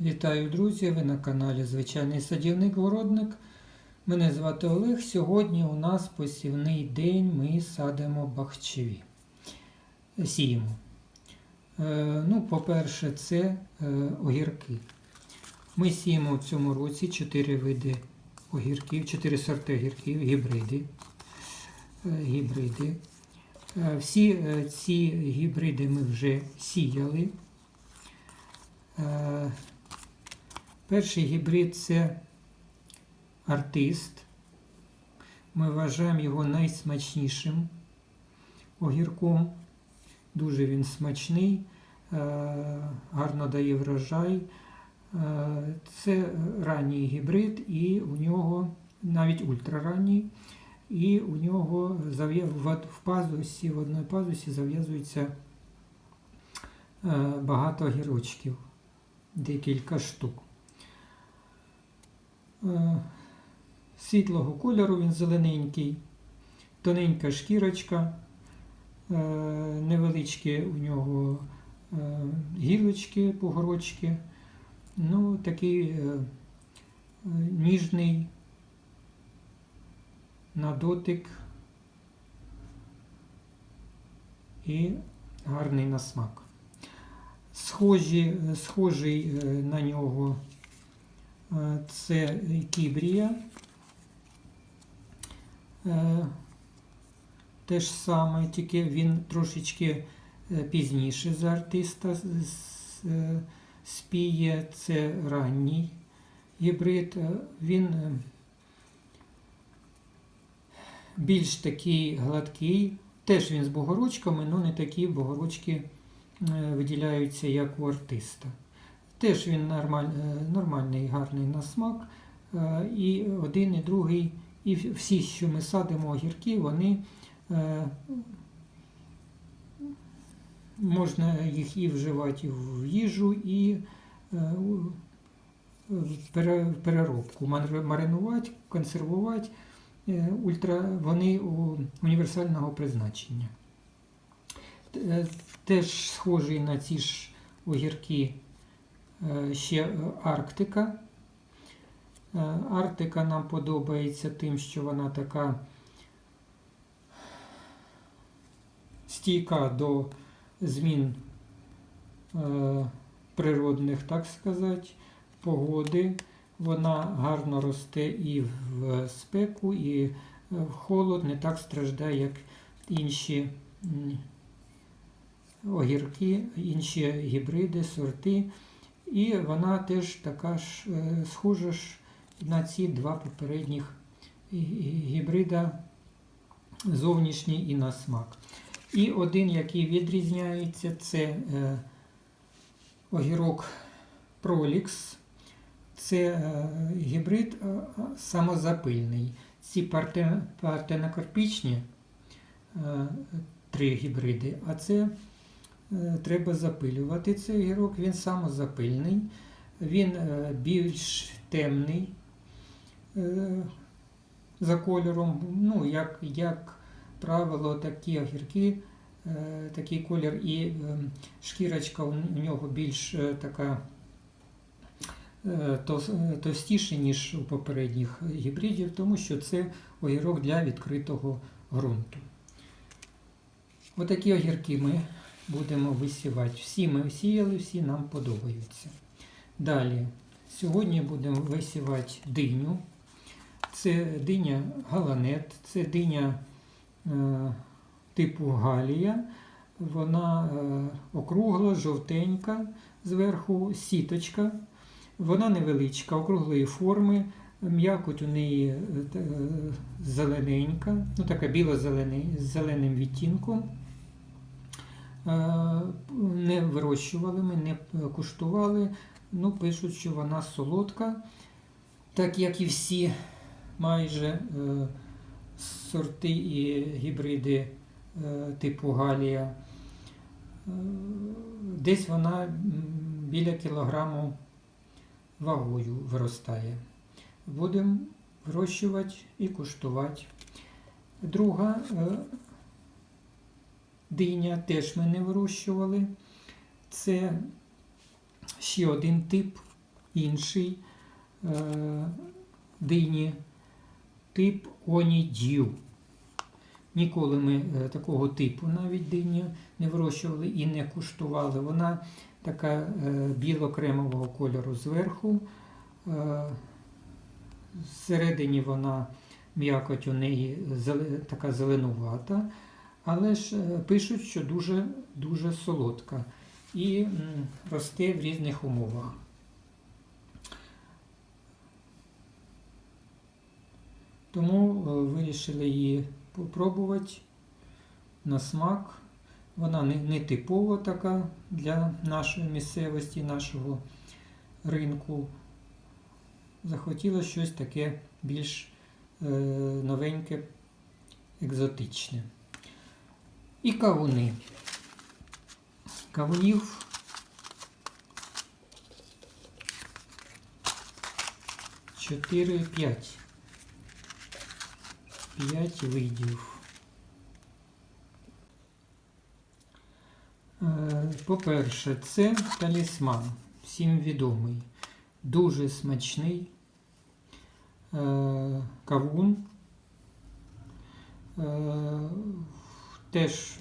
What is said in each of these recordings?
Вітаю, друзі! Ви на каналі Звичайний садівник-городник. Мене звати Олег. Сьогодні у нас посівний день. Ми садимо бахчеві. Сіємо. Е, ну, по-перше, це е, огірки. Ми сіємо в цьому році 4 види огірків, 4 сорти огірків, гібриди. Е, гібриди. Е, Всі е, ці гібриди ми вже сіяли. Е, Перший гібрид це артист. Ми вважаємо його найсмачнішим огірком. Дуже він смачний, е, гарно дає врожай. Е, Це ранній гібрид, і у нього навіть ультраранній, і у нього в пазусі, в одній пазусі зав'язується е, багато огірочків, декілька штук. Е, Світлого кольору він зелененький, тоненька шкірочка, е, невеличкі у нього е, гілочки, погорочки. Ну, такий ніжний на дотик і гарний на смак. Схожі, схожий на нього це кібрія. Е, Те ж саме, тільки він трошечки е, пізніше за артиста е, спіє. Це ранній гібрид. Е, Він е, більш такий гладкий. Теж він з богорочками, але не такі богорочки е, виділяються, як у артиста. Теж він е, нормальний, гарний на смак. Е, І один, і другий, і всі, що ми садимо огірки, вони е, можна їх і вживати в їжу, і в переробку. Маринувати, консервувати. Ультра, вони універсального призначення. Теж схожий на ці ж огірки ще е, Арктика. Е, Арктика нам подобається тим, що вона така стійка до змін е, природних, так сказати, погоди. Вона гарно росте і в спеку, і е, в холод, не так страждає, як інші огірки, інші гібриди, сорти. І вона теж така ж е, схожа ж на ці два попередніх гібрида зовнішній і на смак. І один, який відрізняється, це е, огірок Prolix. Це е, гібрид самозапильний. Ці парте- партенокарпічні е, три гібриди, а це треба запилювати цей огірок. Він самозапильний, він е, більш темний е, за кольором. Ну, як, як правило, такі огірки, е, такий колір і е, шкірочка у нього більш е, така е, е, товстіше, ніж у попередніх гібридів, тому що це огірок для відкритого ґрунту. Отакі огірки ми будемо висівати. Всі ми сіяли, всі нам подобаються. Далі, сьогодні будемо висівати диню. Це диня галанет, це диня е, типу галія. Вона е, округла, жовтенька, зверху сіточка. Вона невеличка, округлої форми. М'якоть у неї е, е, зелененька, ну така біло-зелений, з зеленим відтінком. Е, Не вирощували ми, не куштували. Ну, пишуть, що вона солодка, так як і всі майже е, сорти і гібриди е, типу Галія. Десь вона біля кілограму вагою виростає. Будемо вирощувати і куштувати. Друга диня теж ми не вирощували. Це ще один тип інший е, дині, тип Онідю. Ніколи ми е, такого типу навіть дині не вирощували і не куштували. Вона така е, біло-кремового кольору зверху. Е, Всередині вона м'якоть у неї така зеленувата, але ж е, пишуть, що дуже, дуже солодка і росте в різних умовах. Тому е, вирішили її попробувати на смак. Вона не, типова така для нашої місцевості, нашого ринку. Захотілося щось таке більш е, новеньке, екзотичне. І кавуни. Кавунів чотири-п'ять. П'ять видів. Е, По-перше, це талісман, всім відомий, дуже смачний е, кавун. Е, Теж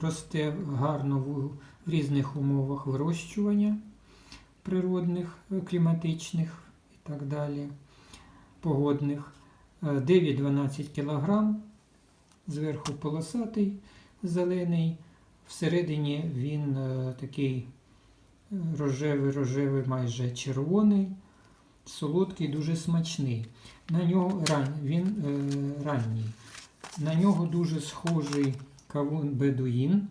росте гарно в, різних умовах вирощування природних, е, кліматичних і так далі, погодних. Е, 9-12 кг, зверху полосатий, зелений, всередині він е, такий е, рожевий-рожевий, майже червоний, солодкий, дуже смачний. На нього ран, він е, ранній. На нього дуже схожий кавун бедуїн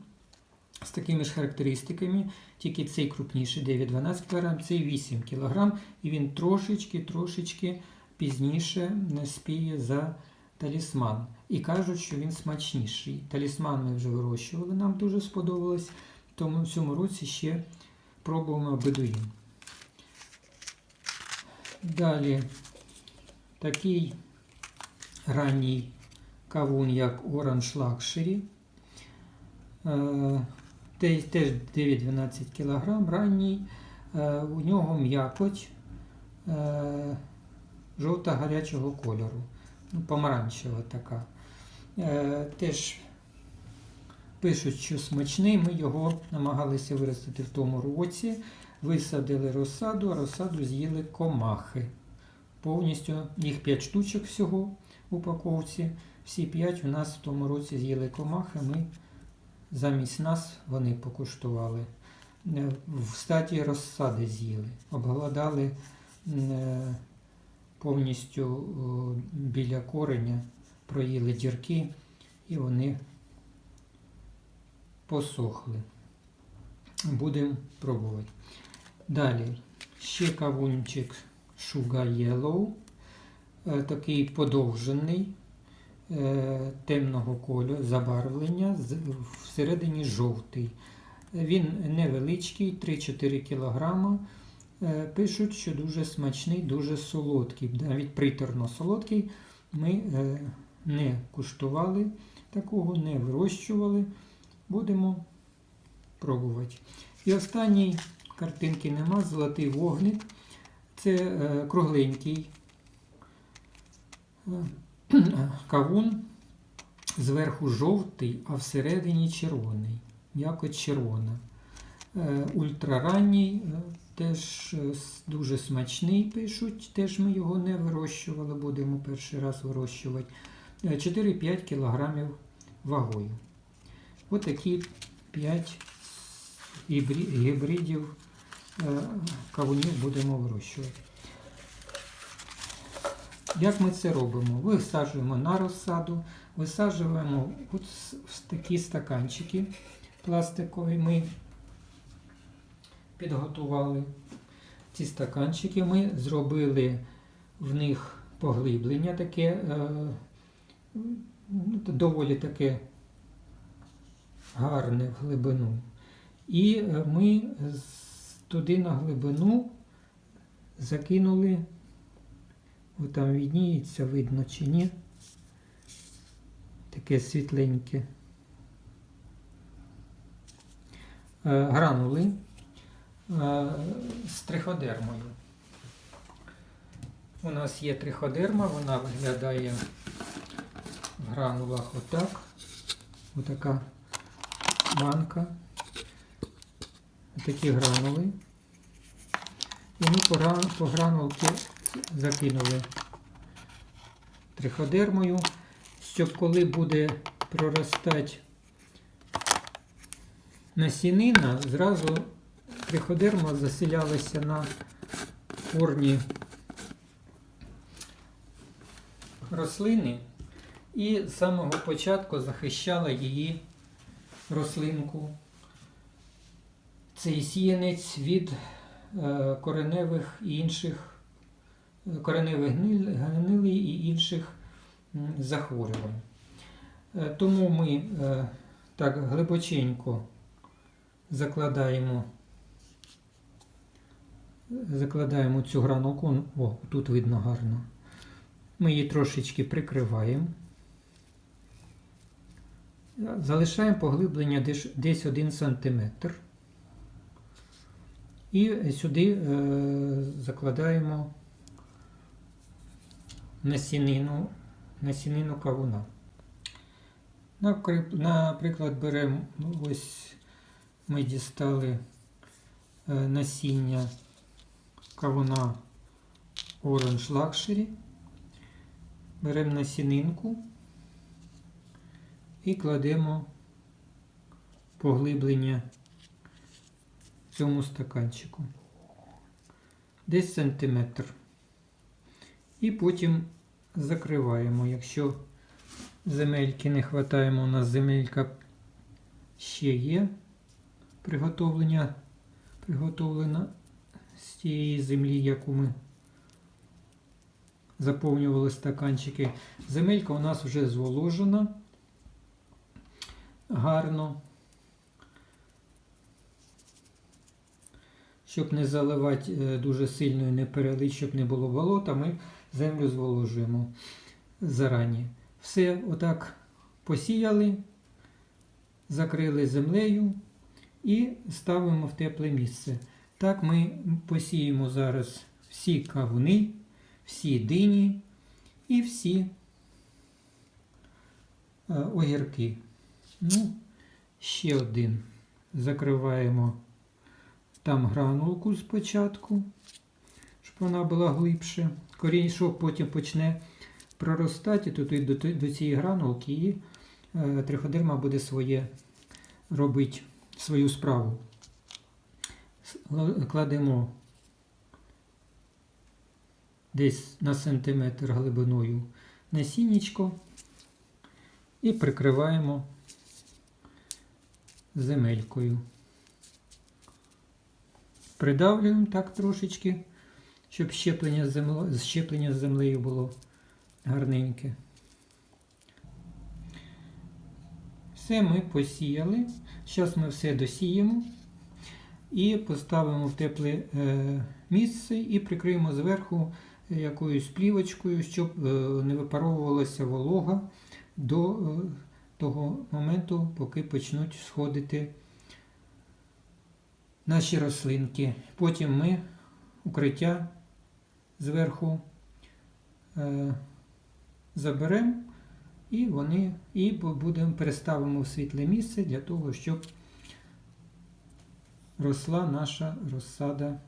з такими ж характеристиками, тільки цей крупніший 9-12 кг, цей 8 кг, і він трошечки-трошечки пізніше спіє за талісман. І кажуть, що він смачніший. Талісман ми вже вирощували, нам дуже сподобалось, тому в цьому році ще пробуємо бедуїн. Далі такий ранній кавун, як Orange Luxury. Е, те- Теж 9-12 кг, ранній. Е, У нього м'якоть е, жовто-гарячого кольору. Ну, помаранчева така. Теж пишуть, що смачний. Ми його намагалися виростити в тому році. Висадили розсаду, а розсаду з'їли комахи. Повністю їх 5 штучок всього в упаковці. Всі 5 у нас в тому році з'їли комахи. Ми замість нас вони покуштували. Е, В статі розсади з'їли. Обгладали е, повністю біля кореня, проїли дірки і вони посохли. Будемо пробувати. Далі ще кавунчик Sugar Yellow, е, такий подовжений, темного кольору, забарвлення, всередині жовтий. Він невеличкий, 3-4 кг. Пишуть, що дуже смачний, дуже солодкий, навіть приторно солодкий. Ми е, не куштували такого, не вирощували. Будемо пробувати. І останній картинки нема, золотий вогник. Це е, кругленький е, кавун, зверху жовтий, а всередині червоний, м'якоть червона. Е, Ультраранній, е, теж е, дуже смачний пишуть, теж ми його не вирощували, будемо перший раз вирощувати. Е, 4-5 кг вагою. Отакі 5 гібридів кавунів будемо вирощувати. Як ми це робимо? Висаджуємо на розсаду, висаджуємо от в такі стаканчики пластикові. Ми підготували ці стаканчики. Ми зробили в них поглиблення таке, е, ну, доволі таке гарне в глибину. І е, ми туди на глибину закинули, там відніється, видно чи ні, таке світленьке. Е, Гранули е, з триходермою. У нас є триходерма, вона виглядає в гранулах отак. Отака банка. Такі гранули. І ми по гранулки закинули триходермою, щоб коли буде проростати насінина, зразу триходерма заселялася на корні рослини і з самого початку захищала її рослинку, цей сіянець від е, кореневих і інших кореневих гнилей і інших захворювань. Е, Тому ми е, так глибоченько закладаємо, закладаємо цю гранулку. О, тут видно гарно. Ми її трошечки прикриваємо. Залишаємо поглиблення десь 1 см. І сюди е, закладаємо насінину, насінину кавуна. Наприклад, беремо ось ми дістали е, насіння кавуна Orange Luxury. Беремо насінинку і кладемо поглиблення цьому стаканчику. Десь сантиметр. І потім закриваємо. Якщо земельки не вистачає, у нас земелька ще є приготовлення, приготовлена з тієї землі, яку ми заповнювали стаканчики. Земелька у нас вже зволожена гарно. Щоб не заливати е, дуже сильно і не перелить, щоб не було болота, ми землю зволожуємо зарані. Все отак посіяли, закрили землею і ставимо в тепле місце. Так ми посіємо зараз всі кавуни, всі дині і всі е, огірки. Ну, ще один. Закриваємо там гранулку спочатку, вона була глибше. Корінь потім почне проростати, тут до, до цієї гранулки і е, триходерма буде своє робити свою справу. Кладемо десь на сантиметр глибиною насіннячко і прикриваємо земелькою. Придавлюємо так трошечки, щоб щеплення з, земло... щеплення з землею було гарненьке. Все ми посіяли. Зараз ми все досіємо і поставимо в тепле е, місце і прикриємо зверху якоюсь плівочкою, щоб е, не випаровувалася волога до е, того моменту, поки почнуть сходити наші рослинки. Потім ми укриття зверху е, заберемо і вони і будемо переставимо в світле місце для того, щоб росла наша розсада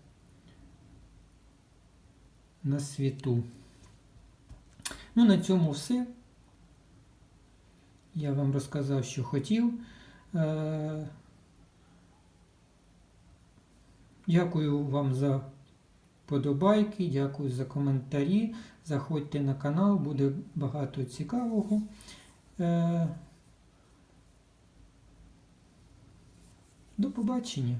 на світу. Ну, на цьому все. Я вам розказав, що хотів. Е, Дякую вам за подобайки, дякую за коментарі. Заходьте на канал, буде багато цікавого. Е, До побачення!